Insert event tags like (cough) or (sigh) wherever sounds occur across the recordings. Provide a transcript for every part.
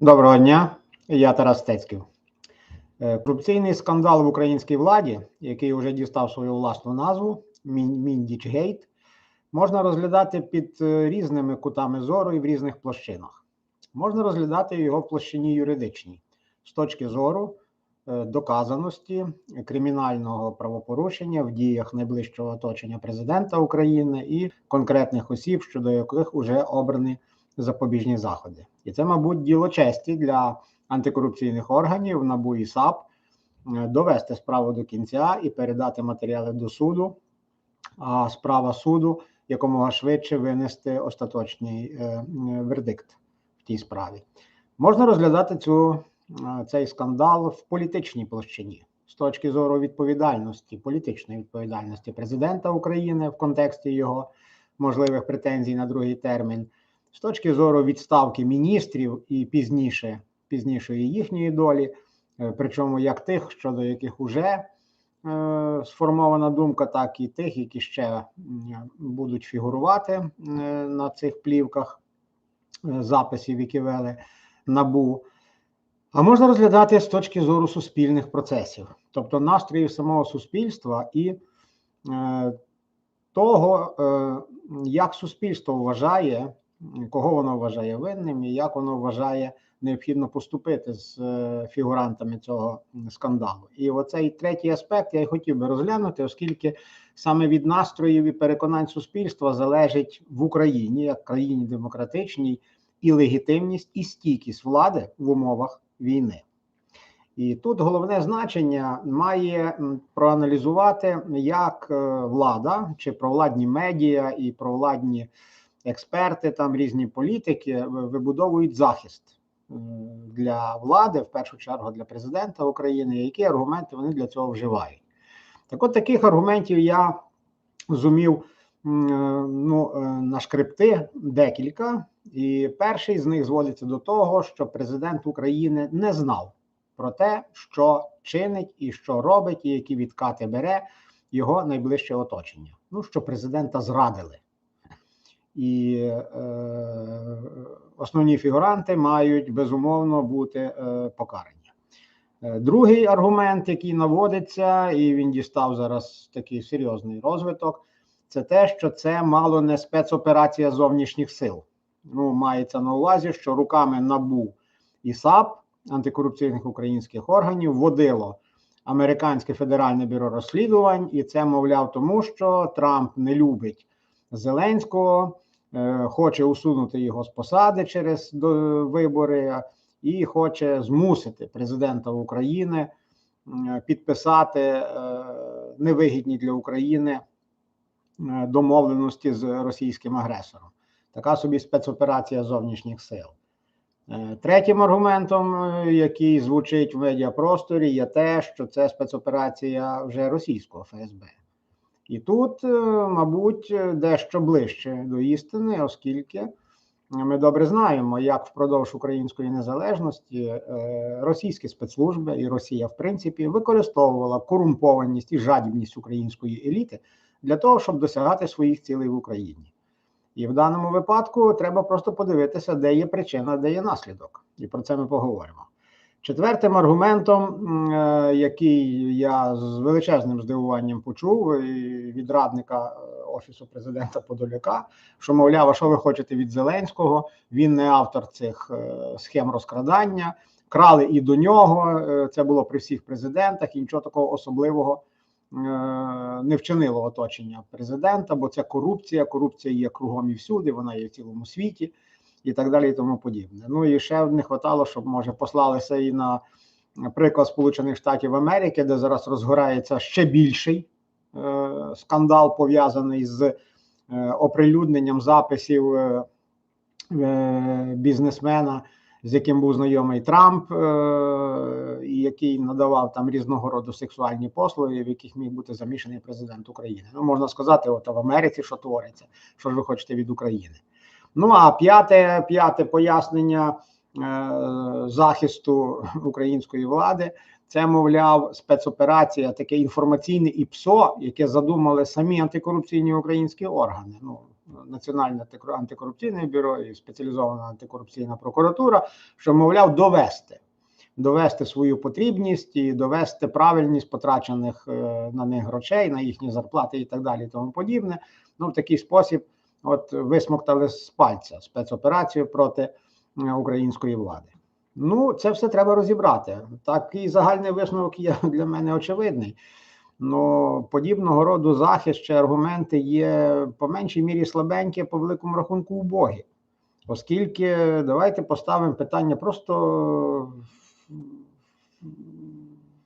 Доброго дня, я Тарас Стецьків. Е, Корупційний скандал в українській владі, який вже дістав свою власну назву Міндічгейт, можна розглядати під е, різними кутами зору і в різних площинах. Можна розглядати його в площині юридичній з точки зору е, доказаності кримінального правопорушення в діях найближчого оточення президента України і конкретних осіб, щодо яких вже обрані запобіжні заходи. І це, мабуть, діло честі для антикорупційних органів НАБУ і САП е, довести справу до кінця і передати матеріали до суду, а справа суду якомога швидше винести остаточний е, вердикт в тій справі. Можна розглядати цю, е, цей скандал в політичній площині з точки зору відповідальності, політичної відповідальності президента України в контексті його можливих претензій на другий термін з точки зору відставки міністрів і пізніше пізнішої їхньої долі, е, причому як тих, щодо яких уже е, сформована думка, так і тих, які ще будуть фігурувати е, на цих плівках записів, які вели набу. А можна розглядати з точки зору суспільних процесів, тобто настроїв самого суспільства і е, того, е, як суспільство вважає кого воно вважає винним і як воно вважає необхідно поступити з е, фігурантами цього скандалу. І оцей третій аспект я й хотів би розглянути, оскільки саме від настроїв і переконань суспільства залежить в Україні, як країні демократичній, і легітимність, і стійкість влади в умовах війни. І тут головне значення має проаналізувати, як е, влада чи провладні медіа і провладні експерти, там різні політики е, вибудовують захист е, для влади, в першу чергу для президента України. Які аргументи вони для цього вживають? Так, от таких аргументів я зумів е, ну, нашкребти декілька, і перший з них зводиться до того, що президент України не знав про те, що чинить і що робить, і які відкати бере його найближче оточення. Ну що президента зрадили і е, основні фігуранти мають безумовно бути е, покарані. Е, Другий аргумент, який наводиться, і він дістав зараз такий серйозний розвиток, це те, що це мало не спецоперація зовнішніх сил. Ну, мається на увазі, що руками НАБУ і САП антикорупційних українських органів водило американське федеральне бюро розслідувань, і це мовляв, тому що Трамп не любить Зеленського, хоче усунути його з посади через вибори і хоче змусити президента України підписати е, невигідні для України е, домовленості з російським агресором. Така собі спецоперація зовнішніх сил. Е, Третім аргументом, е, який звучить в медіапросторі, є те, що це спецоперація вже російського ФСБ. І тут, е, мабуть, дещо ближче до істини, оскільки ми добре знаємо, як впродовж української незалежності е, російські спецслужби і Росія, в принципі, використовувала корумпованість і жадібність української еліти для того, щоб досягати своїх цілей в Україні. І в даному випадку треба просто подивитися, де є причина, де є наслідок, і про це ми поговоримо. Четвертим аргументом, е, який я з величезним здивуванням почув від радника е, офісу президента Подоляка, що мовляв, а що ви хочете від Зеленського? Він не автор цих е, схем розкрадання, крали і до нього. е, Це було при всіх президентах, і нічого такого особливого е, не вчинило оточення президента, бо це корупція. Корупція є кругом і всюди, вона є в цілому світі і так далі, і тому подібне. Ну і ще не хватало, щоб може послалися і на приклад Сполучених Штатів Америки, де зараз розгорається ще більший е, скандал пов'язаний з е, оприлюдненням записів е, е, бізнесмена, з яким був знайомий Трамп, е, і який надавав там різного роду сексуальні послуги, в яких міг бути замішаний президент України. Ну можна сказати, от в Америці що твориться, що ж ви хочете від України. Ну а п'яте, п'яте пояснення захисту української влади. Це, мовляв, спецоперація, таке інформаційне ІПСО, яке задумали самі антикорупційні українські органи. Ну, Національне антикорупційне бюро і спеціалізована антикорупційна прокуратура, що, мовляв, довести довести свою потрібність і довести правильність потрачених е, на них грошей, на їхні зарплати і так далі, і тому подібне. Ну, в такий спосіб, от висмоктали з пальця спецоперацію проти е, української влади. Ну, це все треба розібрати. Такий загальний висновок є (laughs) для мене очевидний. Ну, подібного роду захист чи аргументи є по меншій мірі слабенькі, по великому рахунку убогі. Оскільки давайте поставимо питання просто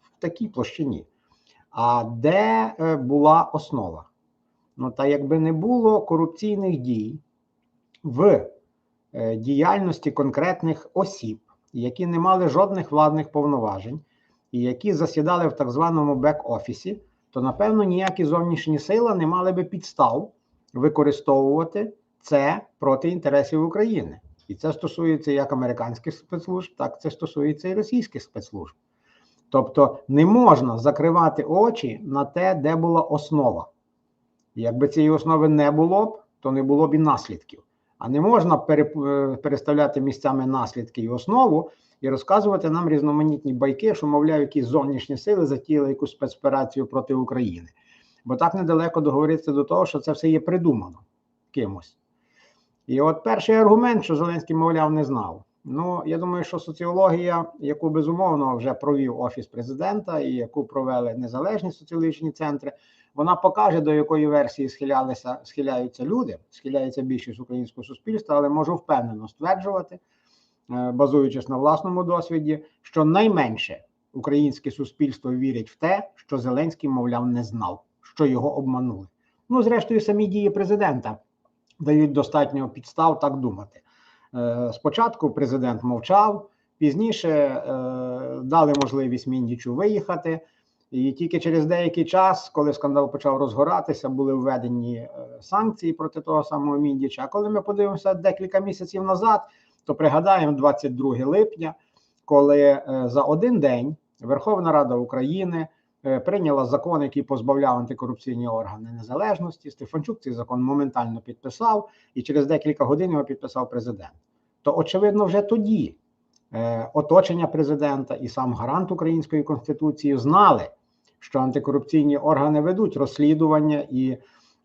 в такій площині. А де е, була основа? Ну, та якби не було корупційних дій в е, діяльності конкретних осіб, які не мали жодних владних повноважень, і які засідали в так званому бек-офісі, то напевно ніякі зовнішні сили не мали би підстав використовувати це проти інтересів України. І це стосується як американських спецслужб, так це стосується і російських спецслужб. Тобто не можна закривати очі на те, де була основа. Якби цієї основи не було б, то не було б і наслідків. А не можна е, переставляти місцями наслідки і основу і розказувати нам різноманітні байки, що, мовляв, якісь зовнішні сили затіяли якусь спецоперацію проти України. Бо так недалеко договоритися до того, що це все є придумано кимось. І от перший аргумент, що Зеленський, мовляв, не знав. Ну, я думаю, що соціологія, яку безумовно вже провів офіс президента і яку провели незалежні соціологічні центри, вона покаже, до якої версії схилялися, схиляються люди, схиляється більшість українського суспільства, але можу впевнено стверджувати, е, базуючись на власному досвіді, що найменше українське суспільство вірить в те, що Зеленський, мовляв, не знав, що його обманули. Ну, зрештою, самі дії президента дають достатньо підстав так думати. Е, спочатку президент мовчав, пізніше е, дали можливість Міндічу виїхати, і тільки через деякий час, коли скандал почав розгоратися, були введені е, санкції проти того самого Міндіча. А коли ми подивимося декілька місяців назад, то пригадаємо 22 липня, коли за один день Верховна Рада України. Е, прийняла закон, який позбавляв антикорупційні органи незалежності. Стефанчук цей закон моментально підписав, і через декілька годин його підписав президент. То, очевидно, вже тоді е, оточення президента і сам гарант української конституції знали, що антикорупційні органи ведуть розслідування і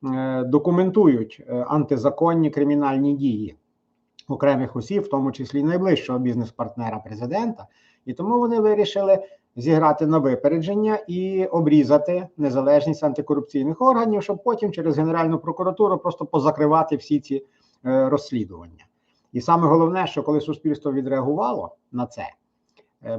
е, документують е, антизаконні кримінальні дії окремих осіб, в тому числі найближчого бізнес-партнера президента, і тому вони вирішили зіграти на випередження і обрізати незалежність антикорупційних органів, щоб потім через Генеральну прокуратуру просто позакривати всі ці е, розслідування. І саме головне, що коли суспільство відреагувало на це,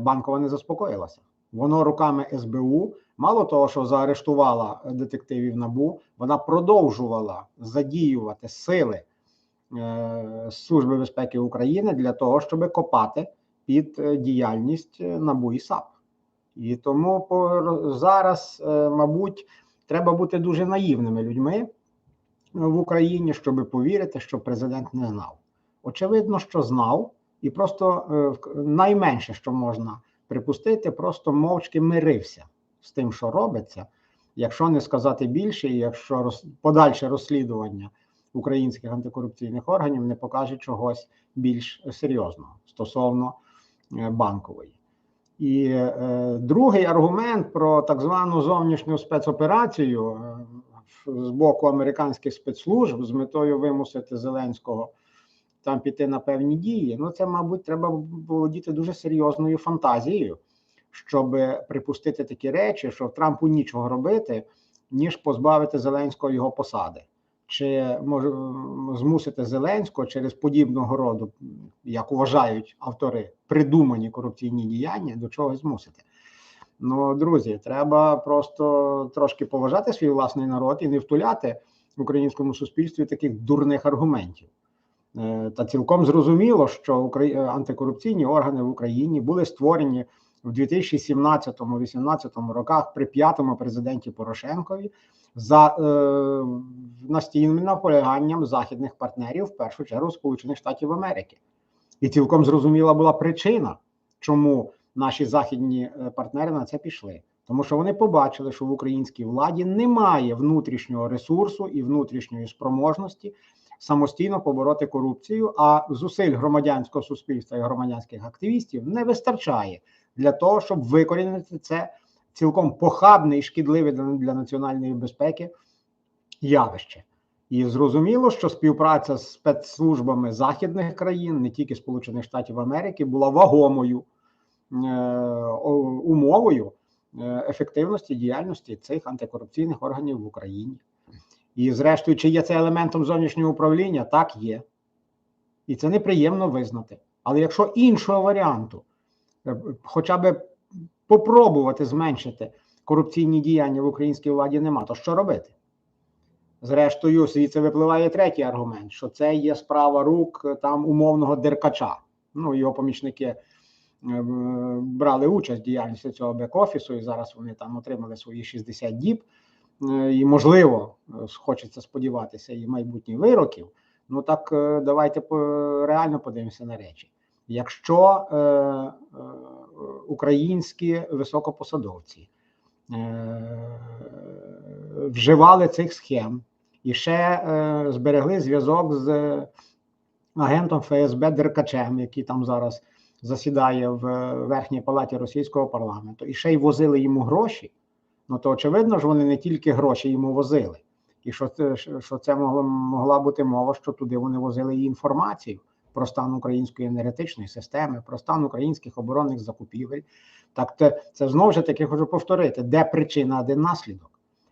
банкова не заспокоїлася. Воно руками СБУ, мало того, що заарештувала детективів набу, вона продовжувала задіювати сили е, Служби безпеки України для того, щоб копати під е, діяльність е, НАБУ і САП. І тому зараз, е, мабуть, треба бути дуже наївними людьми в Україні, щоб повірити, що президент не знав. Очевидно, що знав, і просто найменше, що можна припустити, просто мовчки мирився з тим, що робиться. Якщо не сказати більше, і якщо подальше розслідування українських антикорупційних органів не покаже чогось більш серйозного стосовно банкової. І е, другий аргумент про так звану зовнішню спецоперацію е, з боку американських спецслужб з метою вимусити Зеленського там піти на певні дії. Ну, це, мабуть, треба володіти дуже серйозною фантазією, щоб припустити такі речі, що Трампу нічого робити, ніж позбавити Зеленського його посади чи може змусити Зеленського через подібного роду, як вважають автори, придумані корупційні діяння до чогось змусити. Ну, друзі, треба просто трошки поважати свій власний народ і не втуляти в українському суспільстві таких дурних аргументів. Е, та цілком зрозуміло, що антикорупційні органи в Україні були створені в 2017-2018 роках при п'ятому президенті Порошенкові за е, настійним наполяганням західних партнерів, в першу чергу Сполучених Штатів Америки. І цілком зрозуміла була причина, чому наші західні е, партнери на це пішли. Тому що вони побачили, що в українській владі немає внутрішнього ресурсу і внутрішньої спроможності самостійно побороти корупцію. А зусиль громадянського суспільства і громадянських активістів не вистачає для того, щоб викорінити це цілком похабне і шкідливе для, національної безпеки явище. І зрозуміло, що співпраця з спецслужбами західних країн, не тільки Сполучених Штатів Америки, була вагомою е, умовою е, ефективності діяльності цих антикорупційних органів в Україні. І, зрештою, чи є це елементом зовнішнього управління? Так є. І це неприємно визнати. Але якщо іншого варіанту, хоча б попробувати зменшити корупційні діяння в українській владі, нема, то що робити? Зрештою, звідси випливає третій аргумент: що це є справа рук е, там умовного деркача. Ну, його помічники е, брали участь в діяльності цього бек-офісу, і зараз вони там отримали свої 60 діб. Е, і, можливо, хочеться сподіватися, і майбутніх вироків. Ну так давайте реально подивимося на речі. Якщо е, е, українські високопосадовці е, вживали цих схем і ще е, зберегли зв'язок з агентом ФСБ Деркачем, який там зараз засідає в верхній палаті російського парламенту, і ще й возили йому гроші. Ну то очевидно ж, вони не тільки гроші йому возили, і що це що це могла, могла бути мова, що туди вони возили і інформацію про стан української енергетичної системи, про стан українських оборонних закупівель. Так це, це знову ж таки хочу повторити, де причина, де наслідок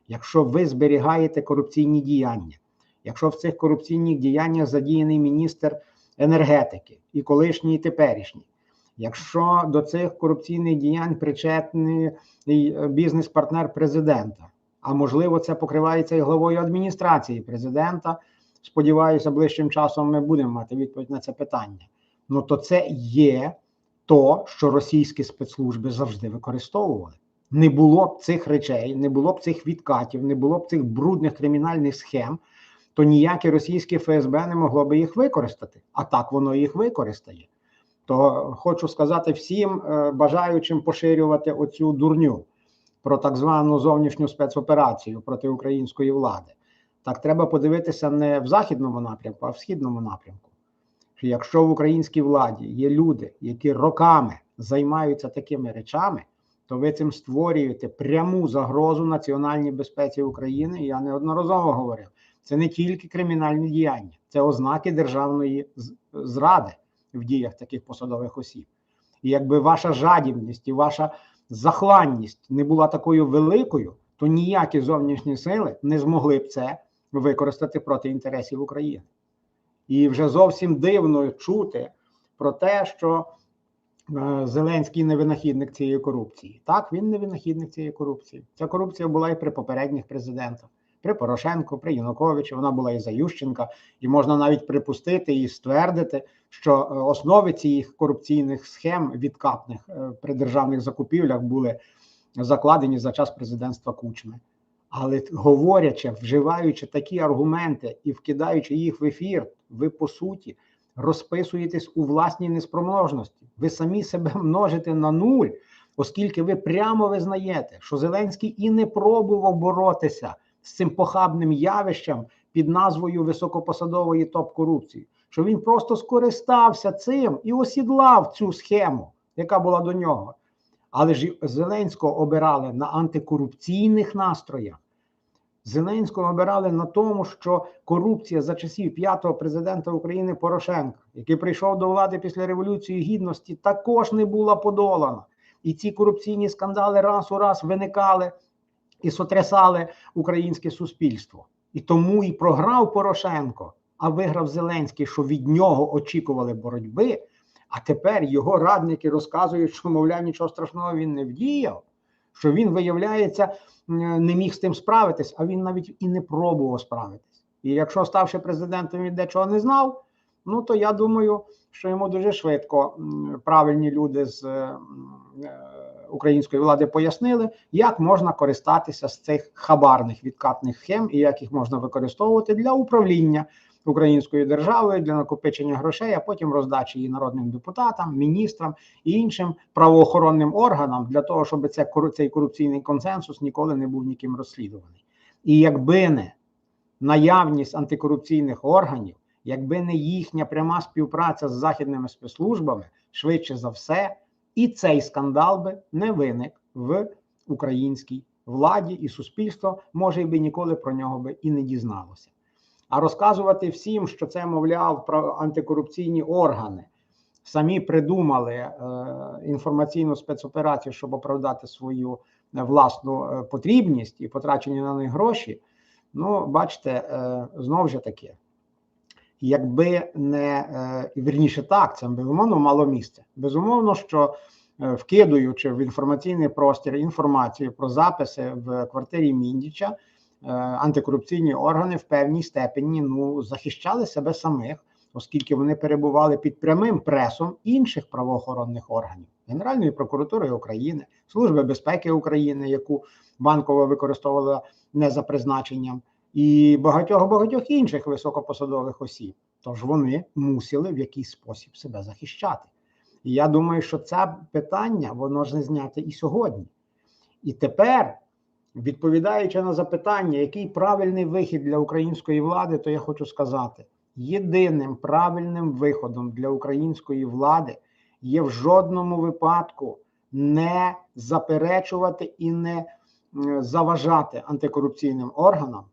якщо ви зберігаєте корупційні діяння, якщо в цих корупційних діяннях задіяний міністр енергетики і колишній, і теперішній, якщо до цих корупційних діянь причетний бізнес-партнер президента, а можливо, це покривається і главою адміністрації президента. Сподіваюся, ближчим часом ми будемо мати відповідь на це питання. Ну то це є то, що російські спецслужби завжди використовували не було б цих речей, не було б цих відкатів, не було б цих брудних кримінальних схем, то ніяке російське ФСБ не могло би їх використати. А так воно їх використає. То хочу сказати всім е, бажаючим поширювати оцю дурню про так звану зовнішню спецоперацію проти української влади. Так треба подивитися не в західному напрямку, а в східному напрямку. Якщо в українській владі є люди, які роками займаються такими речами то ви цим створюєте пряму загрозу національній безпеці України. Я неодноразово говорив. Це не тільки кримінальні діяння, це ознаки державної зради в діях таких посадових осіб. І якби ваша жадібність і ваша захланність не була такою великою, то ніякі зовнішні сили не змогли б це використати проти інтересів України. І вже зовсім дивно чути про те, що Е, Зеленський не винахідник цієї корупції. Так, він не винахідник цієї корупції. Ця корупція була і при попередніх президентах, при Порошенку, при Януковичі. Вона була і за Ющенка, і можна навіть припустити і ствердити, що е, основи цих корупційних схем відкатних е, при державних закупівлях були закладені за час президентства Кучми. Але говорячи, вживаючи такі аргументи і вкидаючи їх в ефір, ви по суті розписуєтесь у власній неспроможності. Ви самі себе (laughs) множите на нуль, оскільки ви прямо визнаєте, що Зеленський і не пробував боротися з цим похабним явищем під назвою високопосадової топ-корупції, що він просто скористався цим і осідлав цю схему, яка була до нього. Але ж Зеленського обирали на антикорупційних настроях. Зеленського обирали на тому, що корупція за часів п'ятого президента України Порошенка, який прийшов до влади після революції гідності, також не була подолана. І ці корупційні скандали раз у раз виникали і сотрясали українське суспільство. І тому і програв Порошенко, а виграв Зеленський, що від нього очікували боротьби. А тепер його радники розказують, що, мовляв, нічого страшного він не вдіяв, що він виявляється не міг з тим справитись, а він навіть і не пробував справитись. І якщо ставши президентом, він дечого не знав, ну то я думаю, що йому дуже швидко правильні люди з е, української влади пояснили, як можна користатися з цих хабарних відкатних схем і як їх можна використовувати для управління українською державою для накопичення грошей, а потім роздачі її народним депутатам, міністрам і іншим правоохоронним органам для того, щоб це цей корупційний консенсус ніколи не був ніким розслідуваний. І якби не наявність антикорупційних органів, якби не їхня пряма співпраця з західними спецслужбами, швидше за все, і цей скандал би не виник в українській владі і суспільство, може, і би ніколи про нього би і не дізналося. А розказувати всім, що це, мовляв, про антикорупційні органи самі придумали е, інформаційну спецоперацію, щоб оправдати свою е, власну е, потрібність і потрачені на них гроші. Ну, бачите, е, знову ж таки, якби не е, вірніше так, це безумовно мало місце. Безумовно, що е, вкидуючи в інформаційний простір інформацію про записи в квартирі Міндіча, антикорупційні органи в певній степені ну захищали себе самих, оскільки вони перебували під прямим пресом інших правоохоронних органів Генеральної прокуратури України, Служби безпеки України, яку банкова використовувала не за призначенням, і багатьох багатьох інших високопосадових осіб. Тож вони мусили в якийсь спосіб себе захищати. І я думаю, що це питання воно ж не зняте і сьогодні. І тепер, відповідаючи на запитання, який правильний вихід для української влади, то я хочу сказати: єдиним правильним виходом для української влади є в жодному випадку не заперечувати і не заважати антикорупційним органам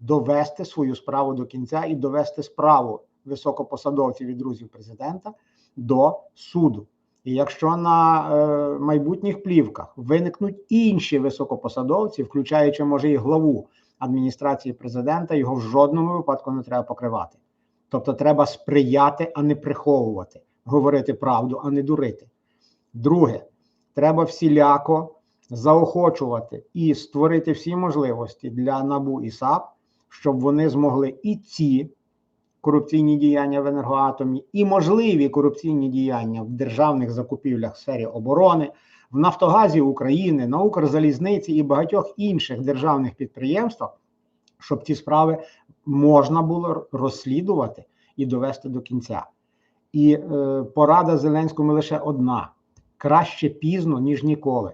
довести свою справу до кінця і довести справу високопосадовців і друзів президента до суду. Якщо на е, майбутніх плівках виникнуть інші високопосадовці, включаючи, може, і главу адміністрації президента, його в жодному випадку не треба покривати. Тобто, треба сприяти, а не приховувати, говорити правду, а не дурити. Друге, треба всіляко заохочувати і створити всі можливості для НАБУ і САП, щоб вони змогли і ці корупційні діяння в енергоатомі, і можливі корупційні діяння в державних закупівлях в сфері оборони, в Нафтогазі України, на Укрзалізниці і багатьох інших державних підприємствах, щоб ці справи можна було розслідувати і довести до кінця. І е, порада Зеленському лише одна: краще пізно, ніж ніколи.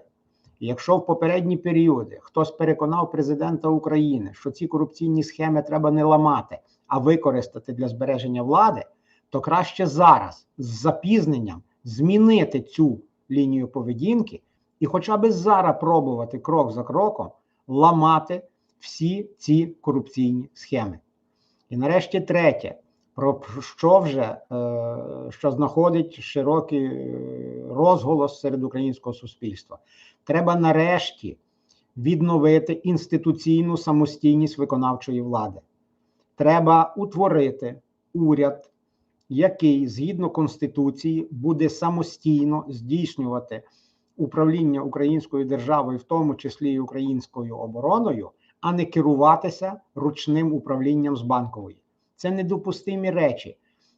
Якщо в попередні періоди хтось переконав президента України, що ці корупційні схеми треба не ламати, а використати для збереження влади, то краще зараз з запізненням змінити цю лінію поведінки і, хоча б зараз пробувати крок за кроком ламати всі ці корупційні схеми. І нарешті третє, про що вже е, що знаходить широкий е, розголос серед українського суспільства. Треба нарешті відновити інституційну самостійність виконавчої влади. Треба утворити уряд, який згідно Конституції буде самостійно здійснювати управління українською державою, в тому числі і українською обороною, а не керуватися ручним управлінням з банкової. Це недопустимі речі,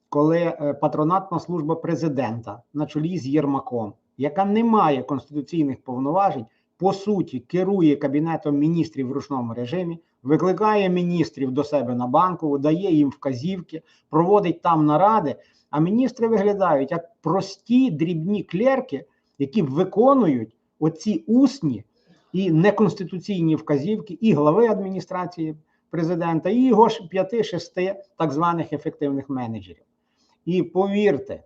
коли е, патронатна служба президента на чолі з Єрмаком яка не має конституційних повноважень, по суті, керує кабінетом міністрів в ручному режимі, викликає міністрів до себе на банку, дає їм вказівки, проводить там наради. А міністри виглядають як прості дрібні клерки, які виконують оці усні і неконституційні вказівки і глави адміністрації президента, і його ж п'яти-шести так званих ефективних менеджерів. І повірте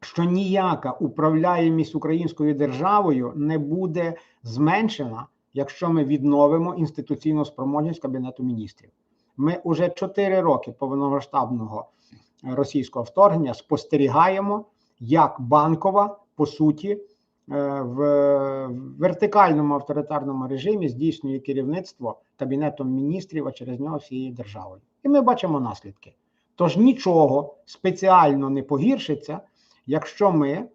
що ніяка управляємість українською державою не буде зменшена, якщо ми відновимо інституційну спроможність кабінету міністрів. Ми вже 4 роки повномасштабного російського вторгнення спостерігаємо, як банкова по суті е, в вертикальному авторитарному режимі здійснює керівництво кабінетом міністрів, а через нього всією державою. І ми бачимо наслідки. Тож нічого спеціально не погіршиться якщо ми е,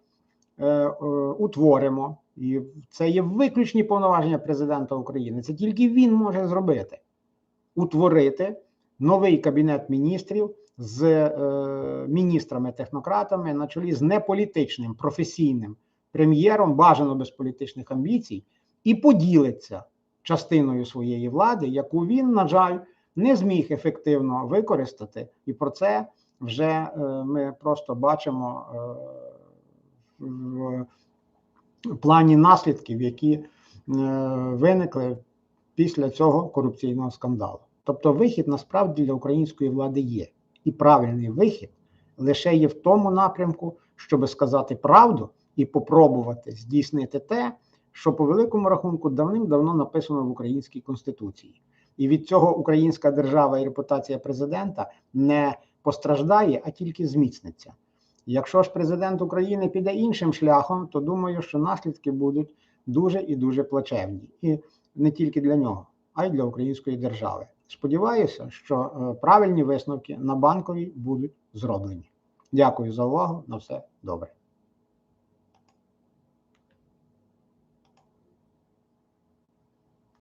е, утворимо, і це є виключні повноваження президента України, це тільки він може зробити, утворити новий кабінет міністрів з е, міністрами-технократами на чолі з неполітичним професійним прем'єром, бажано без політичних амбіцій, і поділиться частиною своєї влади, яку він, на жаль, не зміг ефективно використати, і про це вже е, ми просто бачимо е, в плані наслідків, які е, виникли після цього корупційного скандалу. Тобто, вихід насправді для української влади є, і правильний вихід лише є в тому напрямку, щоб сказати правду і попробувати здійснити те, що по великому рахунку давним-давно написано в українській конституції. І від цього українська держава і репутація президента не постраждає, а тільки зміцниться. Якщо ж президент України піде іншим шляхом, то думаю, що наслідки будуть дуже і дуже плачевні, і не тільки для нього, а й для української держави. Сподіваюся, що е, правильні висновки на банковій будуть зроблені. Дякую за увагу. На все добре.